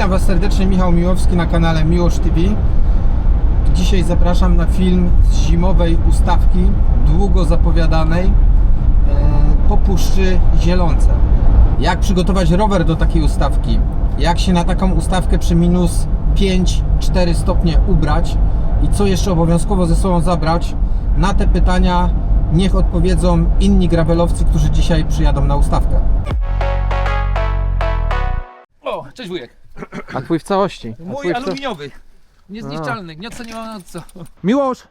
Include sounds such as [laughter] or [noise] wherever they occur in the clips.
Witam Was serdecznie, Michał Miłowski na kanale Miłosz TV. Dzisiaj zapraszam na film z zimowej ustawki, długo zapowiadanej e, po Puszczy Zielonce. Jak przygotować rower do takiej ustawki? Jak się na taką ustawkę przy minus 5-4 stopnie ubrać? I co jeszcze obowiązkowo ze sobą zabrać? Na te pytania niech odpowiedzą inni gravelowcy, którzy dzisiaj przyjadą na ustawkę. O, cześć wujek. A twój w całości? A Mój twój w ca- aluminiowy. Niezniszczalny, nieoceniająco. Miłosz!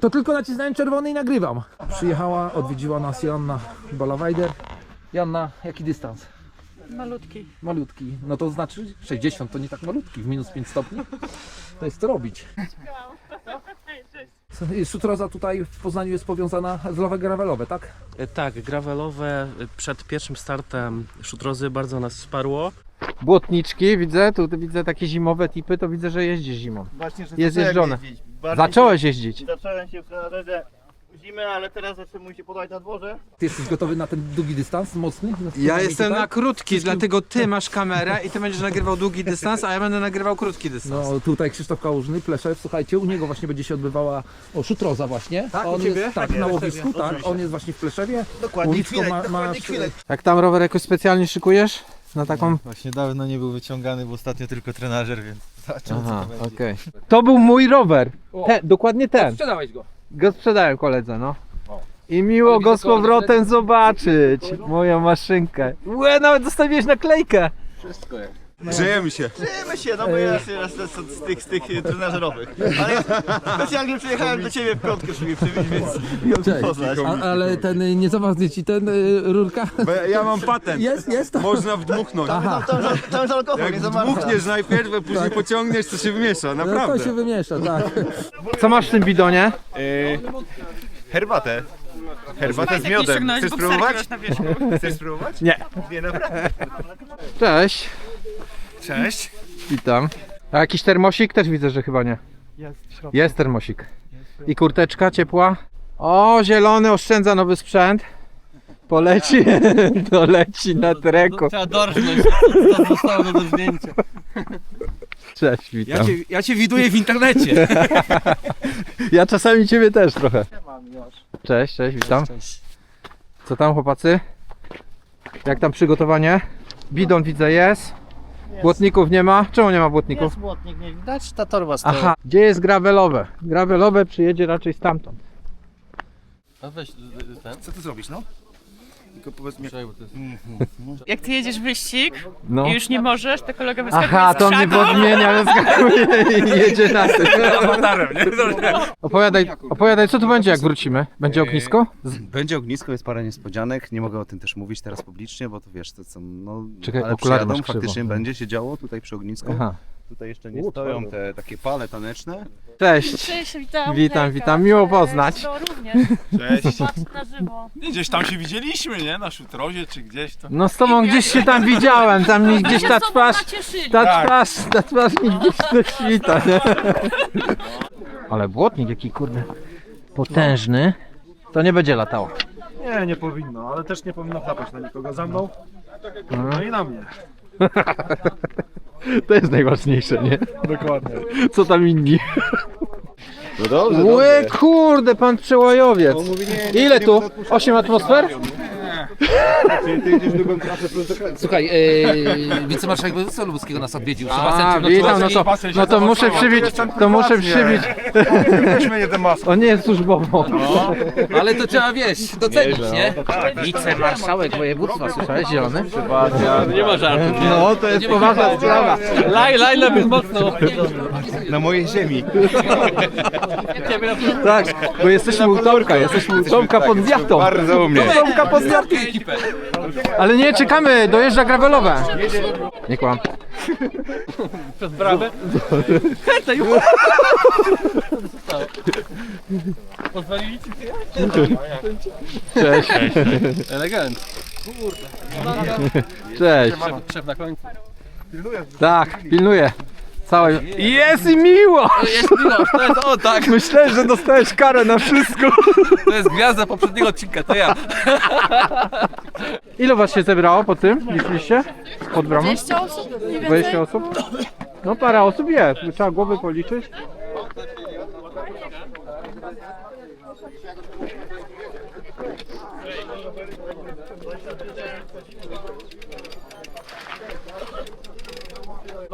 To tylko nacisnąłem czerwony i nagrywam. Przyjechała, odwiedziła nas Joanna Balawajder. Janna, jaki dystans? Malutki. Malutki. No to znaczy 60 to nie tak malutki, w minus 5 stopni. To jest co robić. Szutroza tutaj w Poznaniu jest powiązana z lowe gravelowe, tak? E, Tak, gravelowe e, przed pierwszym startem szutrozy bardzo nas wsparło. Błotniczki, widzę, tu widzę takie zimowe tipy, to widzę, że jeździsz zimą. Właśnie, że Jest zacząłem jeżdżone. jeździć. Bardziej Zacząłeś jeździć. Się, zacząłem się w zimę, ale teraz zaczynam się podać na dworze. Ty jesteś gotowy na ten długi dystans, mocny? Ja jestem tutaj? na krótki, dlatego ty [laughs] masz kamerę i ty będziesz nagrywał długi dystans, a ja będę nagrywał krótki dystans. No tutaj Krzysztof Kałużny, Pleszew, słuchajcie, u niego właśnie będzie się odbywała o Szutroza właśnie. Tak, u on ciebie? jest tak, Tak, na łowisku, tak, on jest właśnie w Pleszewie. Dokładnie Łowisko chwilę, ma- dokładnie masz- chwilę. Jak tam rower jakoś specjalnie szykujesz? Na taką... Właśnie dawno nie był wyciągany, bo ostatnio tylko trenażer, więc zobaczymy Aha, co to będzie. okej. To był mój rower. Te, dokładnie ten. Sprzedałeś go. Go sprzedałem koledze, no. I miło go z powrotem zobaczyć. Moją maszynkę. Łe, nawet zostawiłeś naklejkę. Grzejemy się. Żyjemy się, no bo ja się raz z, z, tych, z tych e, trenażerowych. Ale specjalnie przyjechałem do ciebie w piątkę, żeby mnie przywieźć, więc ją poznać. A, ale ten y, nie zawadnie ci ten y, rurka? Bo ja mam patent. Jest, jest to. Można wdmuchnąć. Tam, tam, tam jest alkohol, Jak nie za martwa. wdmuchniesz najpierw, a później pociągniesz, to się wymiesza, No, to naprawdę. się wymiesza, tak. Co masz w tym bidonie? herbatę. Herbatę z miodem. Chcesz spróbować? Chcesz spróbować? Nie. Nie, naprawdę. Cześć. Cześć. Witam. A jakiś termosik? Też widzę, że chyba nie. Jest termosik. I kurteczka ciepła. O, zielony oszczędza nowy sprzęt. Poleci, [laughs] to leci na treku. Trzeba dorżnąć, co zostało do zdjęcia. Cześć, witam. ja cię widuję w internecie. [laughs] Ja czasami ciebie też trochę. Cześć, cześć, witam. Co tam chłopacy? Jak tam przygotowanie? Bidon widzę jest. Błotników nie ma. Czemu nie ma błotników? Jest błotnik, nie widać, ta torba stoi. Aha, gdzie jest gravelowe? Gravelowe przyjedzie raczej stamtąd. A weź ten. Co ty zrobisz, no? Tylko powiedz mi, Jak [laughs] ty jedziesz wyścig No. i już nie możesz, to kolega wyskakuje Aha, z to mnie krzaka. podmienia, [laughs] wyskakuje i jedzie na [laughs] tym. Opowiadaj, opowiadaj, co tu będzie jak wrócimy? Będzie ognisko? Z- Będzie ognisko, jest parę niespodzianek. Nie mogę o tym też mówić teraz publicznie, bo to wiesz, to co, no, Czekaj, ale okulary przyjadą, masz krzywo. faktycznie będzie się działo tutaj przy ognisku. Aha. Tutaj jeszcze nie stoją te takie pale taneczne. Cześć. Cześć, witam. Witam, witam, miło poznać. To również. Cześć. Patrz na żywo. Gdzieś tam się widzieliśmy, nie? Na szutrozie czy gdzieś to. No z tobą gdzieś się tam widziałem, tam mi gdzieś ta twarz, nacieszyli. ta Tak. twarz, ta twarz mi gdzieś tu świta, nie? Ale błotnik jaki kurde potężny, to nie będzie latało. Nie, nie powinno, ale też nie powinno chlapać na nikogo za mną. No i na mnie. To jest najważniejsze, nie? Dokładnie. Co tam inni? No dobrze, Łe kurde, pan przełajowiec. Ile tu? 8 atmosfer? Słuchaj, yy, wicemarszałek województwa lubuskiego nas odwiedził. A, witam, no to, no to muszę przybić, to muszę przybić. Weźmy jeden mas. On nie jest służbowo. Ale to trzeba wieść, docenić, nie? Wicemarszałek województwa, słyszałeś, zielony? Nie ma żartu. No, to jest poważna sprawa. Laj, laj, lepiej mocno. Na mojej ziemi. Tak, bo jesteśmy u Tomka, jesteśmy u Tomka pod wiatą. Bardzo u mnie. Tomka pod wiatą. Ale nie, czekamy, dojeżdża gravelowe. Nie kłam. Przez bramę. Pozwolili ci Cześć. Elegant. Cześć. Szef na końcu. Tak, pilnuję. Całej... Jest i miło! Jest miłość, to jest on, tak. Myślałem, że dostałeś karę na wszystko. To jest gwiazda poprzedniego odcinka, to ja. Ile was się zebrało po tym? Liczyliście? Pod bramą? 20 osób? Mniej więcej? 20 osób? No parę osób jest, trzeba głowy policzyć.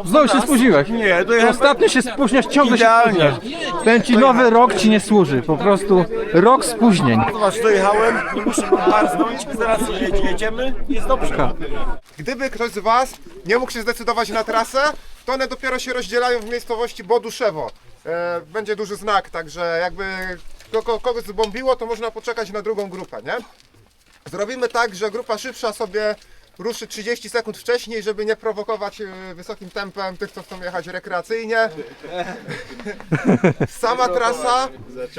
Znowu się spóźniłeś. Nie, to ja Ostatnio się spóźniasz, ciągle Idealnie. się spóźniasz. Powiem ci, nowy rok ci nie służy, po prostu rok spóźnień. was dojechałem, nie muszę zaraz jedziemy, jest dobrze. Gdyby ktoś z Was nie mógł się zdecydować na trasę, to one dopiero się rozdzielają w miejscowości Boduszewo. E, będzie duży znak, także jakby kogo, kogoś zbombiło, to można poczekać na drugą grupę, nie? Zrobimy tak, że grupa szybsza sobie ruszy 30 sekund wcześniej, żeby nie prowokować e, wysokim tempem tych, co chcą jechać rekreacyjnie. [laughs] Sama trasa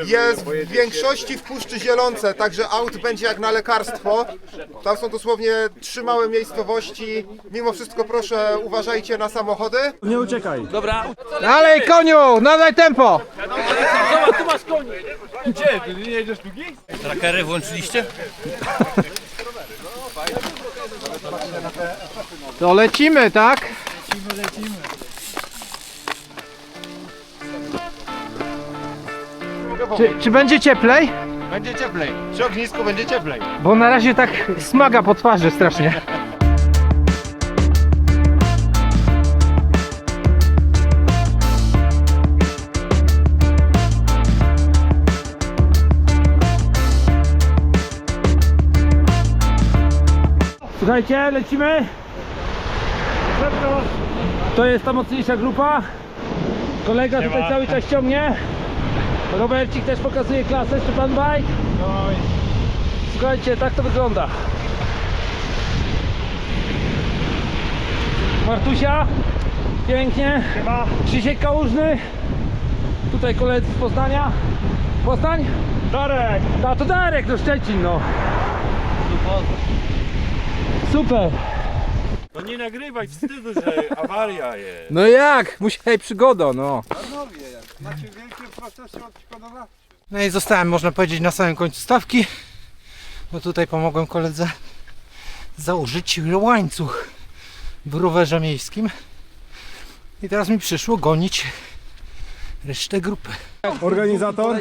jest w większości w Puszczy Zielonce, także aut będzie jak na lekarstwo. Tam są dosłownie trzy małe miejscowości. Mimo wszystko proszę uważajcie na samochody. Nie uciekaj. Dalej koniu, nadaj tempo! Trakery włączyliście? [laughs] To lecimy, tak? Czy, czy będzie cieplej? Będzie cieplej. Przy ognisku będzie cieplej. Bo na razie tak smaga po twarzy strasznie. Słuchajcie, lecimy. To jest ta mocniejsza grupa. Kolega tutaj cały czas ciągnie. Robercik też pokazuje klasę, Szczepan Bajk. Słuchajcie, tak to wygląda. Martusia, pięknie. Krzysiek Kałużny. Tutaj koledzy z Poznania. Poznań? Darek. A to Darek, no Szczecin, no. Super. No nie nagrywaj, wstydu, że awaria jest. No jak? Musiaj przygoda, no. No i zostałem, można powiedzieć, na samym końcu stawki, bo tutaj pomogłem koledze założyć łańcuch w rowerze miejskim. I teraz mi przyszło gonić resztę grupy. Organizator,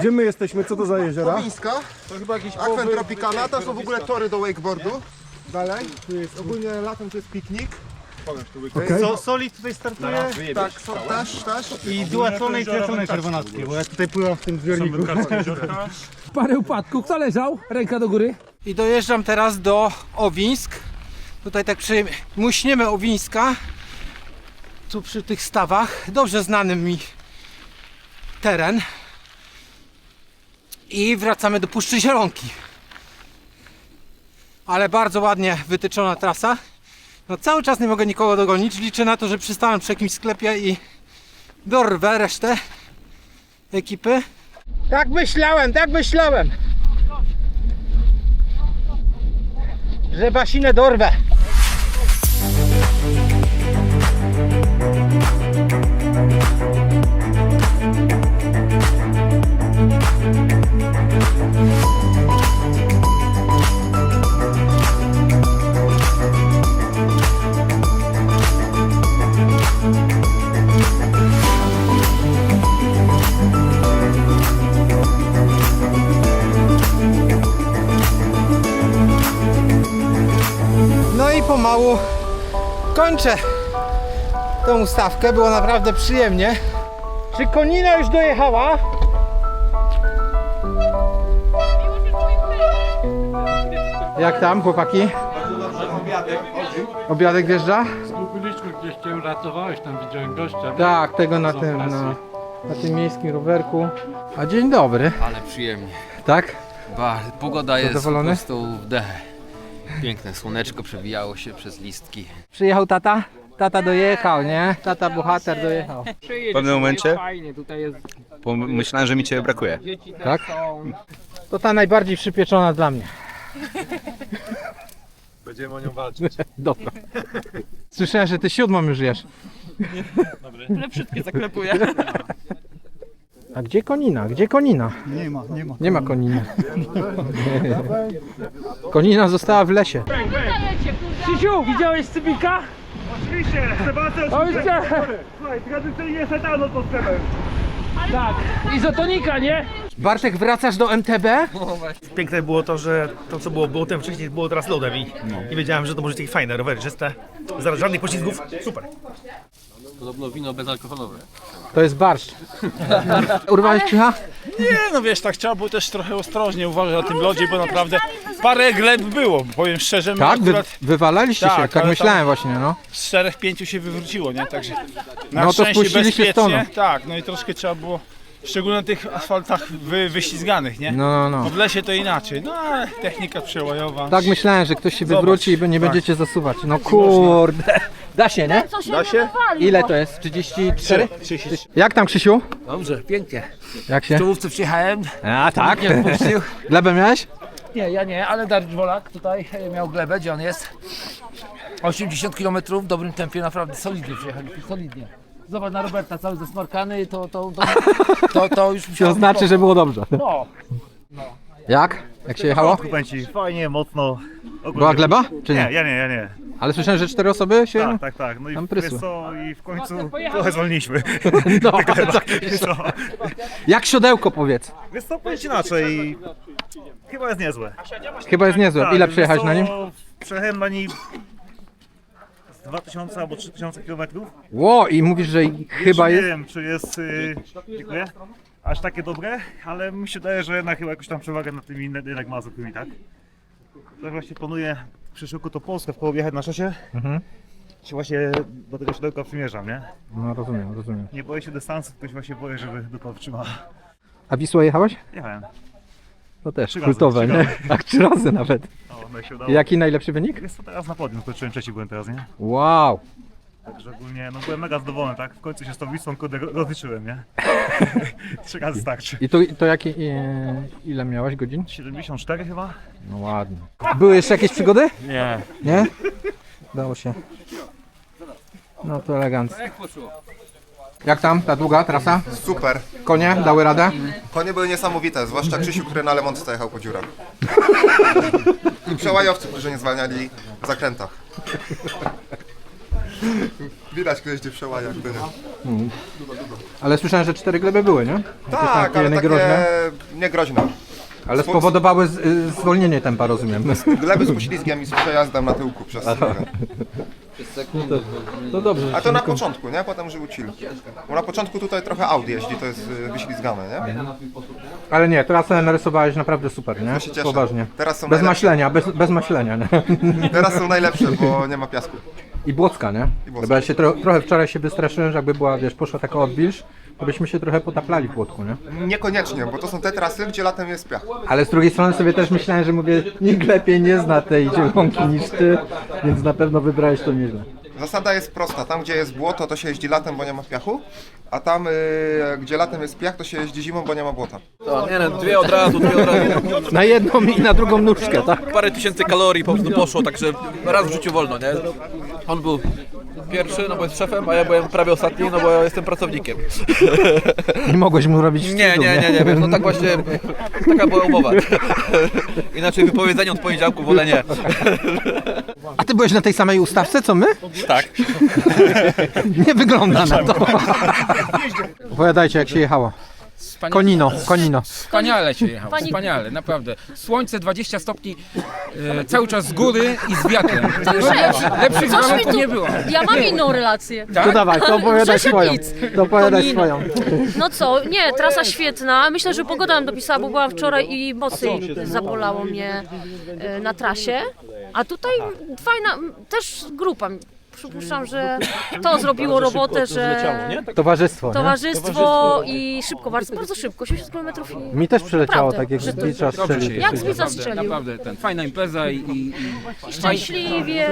gdzie my jesteśmy? Co to za jeziora? Wińska, to chyba jakiś Aquen Tropicana, to są w ogóle tory do wakeboardu. Dalej, tu jest ogólnie latem to jest piknik. Okej. So, Solid tutaj startuje Tak, są też, też. i duatlonej i triatlonej czerwonackie, bo ja tutaj pływam w tym zbiorniku. [laughs] Parę upadków, kto leżał? Ręka do góry. I dojeżdżam teraz do Owińsk. Tutaj tak przy muśniemy Owińska. Tu przy tych stawach. Dobrze znany mi teren. I wracamy do Puszczy Zielonki. Ale bardzo ładnie wytyczona trasa. No cały czas nie mogę nikogo dogonić. Liczę na to, że przystanę przy jakimś sklepie i dorwę resztę ekipy. Tak myślałem, tak myślałem. że Basinę dorwę. Pomału kończę tą ustawkę. Było naprawdę przyjemnie. Czy konina już dojechała? Jak tam, chłopaki? Obiadek wjeżdża? Byliśmy gdzieś cię uratowałeś, tam widziałem gościa. Tak, tego na tym, na, na tym miejskim rowerku. A dzień dobry, Ale przyjemnie. tak? Ba, pogoda jest po Zadowolony? prostu w dechę. Piękne słoneczko przewijało się przez listki. Przyjechał tata? Tata dojechał, nie? Tata bohater dojechał. W pewnym momencie myślałem, że mi cię brakuje. Tak? To ta najbardziej przypieczona dla mnie. Będziemy o nią walczyć. [laughs] Dobra. Słyszałem, że ty siódmą już jesz. No Ale wszystkie zaklepuję. [laughs] A gdzie konina? Gdzie konina? Nie ma, nie ma. Nie ma koniny. Konina została w lesie. Krzysiu, widziałeś Cybika? Oczywiście, Sebastian, Ojcze! słuchaj, tradycyjnie setano to sklepem. Tak, izotonika, nie? Bartek, wracasz do MTB? Piękne było to, że to co było botem wcześniej było teraz lodem i nie wiedziałem, że to może być takie fajne rowery, czyste, zaraz żadnych poślizgów, super. Podobno wino bezalkoholowe. To jest barszcz. [laughs] Urwałeś cicha? Nie, no wiesz, tak trzeba było też trochę ostrożnie uważać na tym lodzie, bo naprawdę parę gleb było, powiem szczerze, my Tak, wy, akurat wywalaliście Tak, się, tak ale myślałem właśnie, no. z czterech, pięciu się wywróciło, nie? Także na No to szczęście spuściliście bezpiecznie. stoną. Tak, no i troszkę trzeba było, szczególnie na tych asfaltach wy, wyślizganych, nie? No, no, no. w lesie to inaczej, no ale technika przełajowa. Tak myślałem, że ktoś się Zobacz, wywróci i nie tak. będziecie zasuwać. No kurde. [laughs] Da się, nie? Da się? Ile to jest? 34? Jak tam Krzysiu? Dobrze, pięknie. Jak się? W czołówce przyjechałem. A tak. [laughs] Glebę miałeś? Nie, ja nie, ale Dariusz Wolak tutaj e, miał glebę, gdzie on jest. 80 km w dobrym tempie, naprawdę solidnie przyjechali, solidnie. Zobacz na Roberta, cały zasmarkany, to, to, to, to, to już [laughs] To musiał znaczy, że było dobrze. No, Jak? Jak się jechało? Pęci, fajnie, mocno. Była gleba? Czy Nie, nie? ja nie, ja nie. Ale słyszałem, że cztery osoby się... Tak, tak, tak. No i Tam wiesz prysły. co, i w końcu trochę zwolniliśmy. [laughs] No, [laughs] Wiesz co, jak siodełko powiedz. wiesz co, powiem ci inaczej, chyba jest niezłe. Chyba jest niezłe. Tak, Ile wiesz przejechałeś co, na nim? Przejechałem na nim z 2000 albo 3000 km. Ło, i mówisz, że chyba nie jest... wiem, czy jest, y, dziękuję, aż takie dobre, ale mi się wydaje, że jednak chyba jakąś tam przewagę nad tymi jednak ma zwykłymi, tak? Tak właśnie planuję w przyszłym roku to Polskę w koło wjechać na szosie. Mhm. Się właśnie do tego siodełka przymierzam, nie? No rozumiem, rozumiem. Nie boję się dystansu, tylko się właśnie boję, żeby dupa wytrzymała. A Wisła jechałeś? Jechałem. To też Trzy razy, kultowe, trzy nie? razy. [laughs] Tak, trzy razy nawet. O, no i się udało. Jaki najlepszy wynik? Jest to teraz na podium, skończyłem trzeci byłem teraz, nie? Wow. Także ogólnie, no byłem mega zadowolony, tak? W końcu się z tą Wisłą kurde rozliczyłem, nie? [laughs] Trzy razy starczy. I to, to jakie, e, ile miałeś godzin? 74 chyba? No ładnie. Były jeszcze jakieś przygody? Nie. Nie? Dało się. No to elegancko. Jak tam ta długa trasa? Super. Konie dały radę? Konie były niesamowite, zwłaszcza Krzysiu, który na Lemontce jechał po dziurach. I przełajowcy, którzy nie zwalniali w zakrętach. [laughs] Widać, kto jeździ w przełajach, kto nie. Ale słyszałem, że cztery gleby były, nie? Tak, takie ale niegroźne? takie niegroźne. Ale spowodowały z, y, zwolnienie tempa, rozumiem. [laughs] Gleby z poślizgiem i z przejazdem na tyłku przez drogę. To dobrze. A to na początku, nie? Potem żył chill. Bo na początku tutaj trochę Audi jeździ, to jest y, wyślizgane, nie? Ale nie, trasę narysowałeś naprawdę super, nie? To się cieszę. Poważnie. Teraz są Bez najlepsze. maślenia, bez, bez maślenia, nie? Teraz są najlepsze, bo nie ma piasku. I Błocka, nie? Błocka. Bo ja się tro, trochę wczoraj się wystraszyłem, że jakby była, wiesz, poszła taka odwilż, to byśmy się trochę potaplali w Błotku, nie? Niekoniecznie, bo to są te trasy, gdzie latem jest piach. Ale z drugiej strony sobie też myślałem, że mówię, nikt lepiej nie zna tej zielonki niż ty, więc na pewno wybrałeś to nieźle. Zasada jest prosta, tam gdzie jest błoto, to się jeździ latem, bo nie ma piachu, a tam, y, gdzie latem jest piach, to się jeździ zimą, bo nie ma błota. nie no, dwie od razu, dwie od razu. Na jedną i na drugą nóżkę, tak? Parę tysięcy kalorii po prostu poszło, także raz w życiu wolno, nie? On był pierwszy, no bo jest szefem, a ja byłem prawie ostatni, no bo ja jestem pracownikiem. Nie mogłeś mu robić Nie, wstydu, nie, nie, nie, wiesz, no tak właśnie, taka była umowa. Inaczej wypowiedzenie od poniedziałku wolę nie. A ty byłeś na tej samej ustawce, co my? Tak. [laughs] Nie wygląda na to. Opowiadajcie, jak się jechało. Konino, konino. Wspaniale się jechało, wspaniale, naprawdę. Słońce 20 stopni, e, cały czas z góry i z wiatrem. Lepszych Coś mi warunków tu- nie było. Ja mam inną relację. Tak? To dawaj, to opowiadaj swoją. nic. To opowiadaj Konino. swoją. No co, nie, trasa świetna. Myślę, że pogoda nam dopisała, bo byłam wczoraj i mocniej zabolało mnie e, na trasie. A tutaj fajna, m, też grupa. Przypuszczam, że to zrobiło robotę, że Towarzystwo, nie? towarzystwo i szybko, bardzo, bardzo szybko, 80 km i Mi też przyleciało Naprawdę, tak jak że z to- bicza Dobrze się strzelił. Jak z naprawdę, strzelił. Naprawdę, ten, fajna impreza i, i, i, szczęśliwie.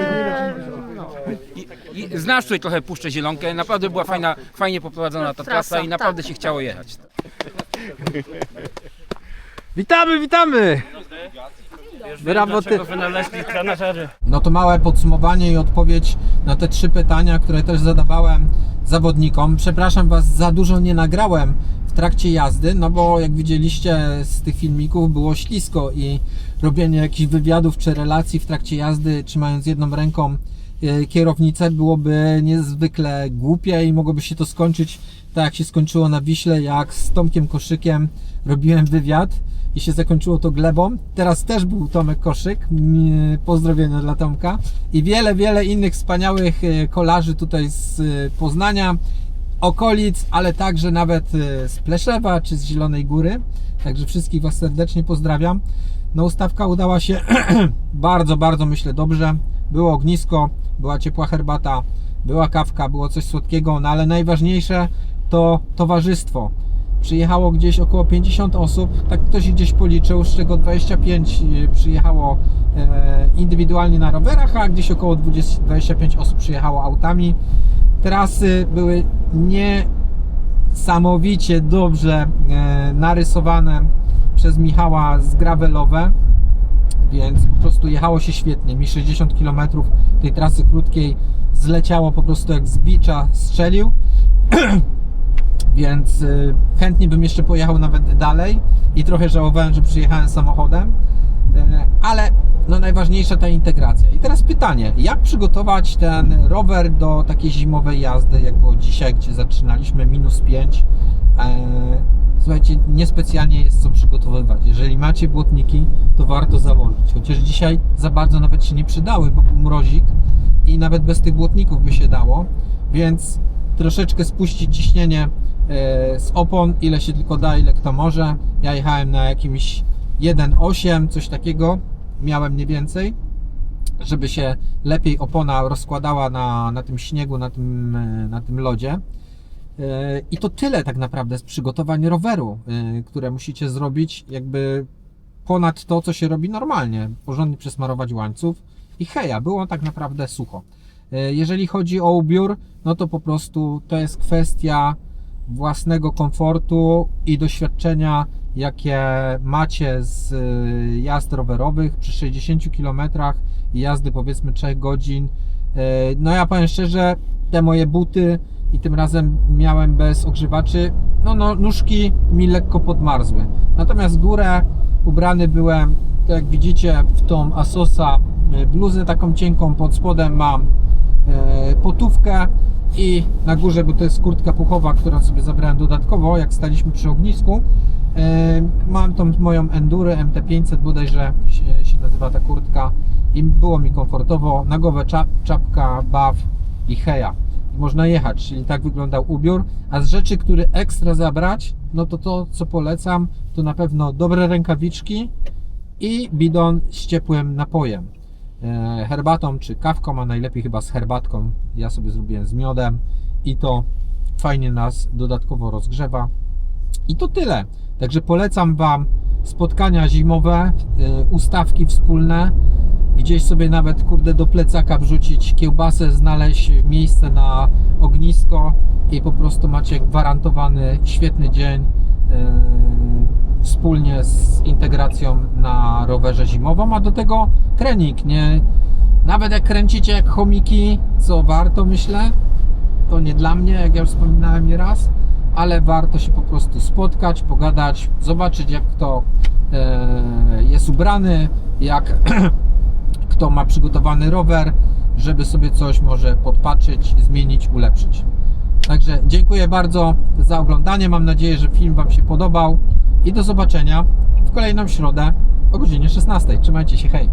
i, i znasz tutaj trochę Puszczę Zielonkę, naprawdę była fajna, fajnie poprowadzona ta Trasa, trasa i naprawdę tak. się chciało jechać. Witamy, witamy! Brawo ty. wynaleźli. [laughs] No to małe podsumowanie i odpowiedź na te trzy pytania, które też zadawałem zawodnikom. Przepraszam Was, za dużo nie nagrałem w trakcie jazdy, no bo jak widzieliście z tych filmików było ślisko i robienie jakichś wywiadów czy relacji w trakcie jazdy, trzymając jedną ręką kierownicę byłoby niezwykle głupie i mogłoby się to skończyć tak jak się skończyło na Wiśle, jak z Tomkiem Koszykiem robiłem wywiad i się zakończyło to glebą. Teraz też był Tomek Koszyk, mi- pozdrowienia dla Tomka i wiele, wiele innych wspaniałych e, kolarzy tutaj z e, Poznania, okolic, ale także nawet e, z Pleszewa czy z Zielonej Góry. Także wszystkich Was serdecznie pozdrawiam. No ustawka udała się [clears throat] bardzo, bardzo myślę dobrze. Było ognisko, była ciepła herbata, była kawka, było coś słodkiego, no ale najważniejsze to towarzystwo. Przyjechało gdzieś około 50 osób, tak ktoś gdzieś policzył, z czego 25 przyjechało e, indywidualnie na rowerach, a gdzieś około 20, 25 osób przyjechało autami. Trasy były niesamowicie dobrze e, narysowane przez Michała zgravelowe, więc po prostu jechało się świetnie. Mi 60 km tej trasy krótkiej zleciało po prostu jak z bicza strzelił. [clears throat] więc y, chętnie bym jeszcze pojechał nawet dalej i trochę żałowałem, że przyjechałem samochodem, Y, ale no najważniejsza ta integracja. I teraz pytanie, jak przygotować ten rower do takiej zimowej jazdy, jak było dzisiaj, gdzie zaczynaliśmy minus 5. Słuchajcie, niespecjalnie jest co przygotowywać. Jeżeli macie błotniki, to warto założyć. Chociaż dzisiaj za bardzo nawet się nie przydały, bo był mrozik i nawet bez tych błotników by się dało. Więc troszeczkę spuścić ciśnienie e, z opon, ile się tylko da, ile kto może. Ja jechałem na jakimś 1,8, coś takiego, miałem nie więcej, żeby się lepiej opona rozkładała na, na tym śniegu, na tym, e, na tym lodzie. I to tyle tak naprawdę z przygotowań roweru, e, które musicie zrobić jakby ponad to, co się robi normalnie. Porządnie przesmarować łańcuch i heja, było tak naprawdę sucho. E, Jeżeli chodzi o ubiór, no to po prostu to jest kwestia własnego komfortu i doświadczenia, jakie macie z y, jazd rowerowych przy 60 km i jazdy powiedzmy 3 godzin. No ja powiem szczerze, te moje buty i tym razem miałem bez ogrzewaczy, no, no nóżki mi lekko podmarzły. Natomiast górę ubrany byłem, tak jak widzicie, w tą Asosa y, bluzę taką cienką, pod spodem mam e, potówkę i na górze, bo to jest kurtka puchowa, którą sobie zabrałem dodatkowo, jak staliśmy przy ognisku. E, Mam tą moją Endurę MT500 bodajże się, się nazywa ta kurtka i było mi komfortowo. Na głowę czap, czapka, baw i heja. Można jechać, czyli tak wyglądał ubiór. A z rzeczy, które ekstra zabrać, no to to, co polecam, to na pewno dobre rękawiczki i bidon z ciepłym napojem. E, herbatą czy kawką, a najlepiej chyba z herbatką. Ja sobie zrobiłem z miodem i to fajnie nas dodatkowo rozgrzewa. I to tyle. Także polecam Wam spotkania zimowe, y, ustawki wspólne. Gdzieś sobie nawet, kurde, do plecaka wrzucić kiełbasę, znaleźć miejsce na ognisko i po prostu macie gwarantowany świetny dzień y, wspólnie z integracją na rowerze zimowym, a do tego trening, nie? Nawet jak kręcicie jak chomiki, co warto myślę, to nie dla mnie, jak ja już wspominałem nieraz, ale warto się po prostu spotkać, pogadać, zobaczyć jak kto e, jest ubrany, jak [clears throat] kto ma przygotowany rower, żeby sobie coś może podpatrzeć, zmienić, ulepszyć. Także dziękuję bardzo za oglądanie. Mam nadzieję, że film Wam się podobał i do zobaczenia w kolejną środę o godzinie 16. Trzymajcie się, hej!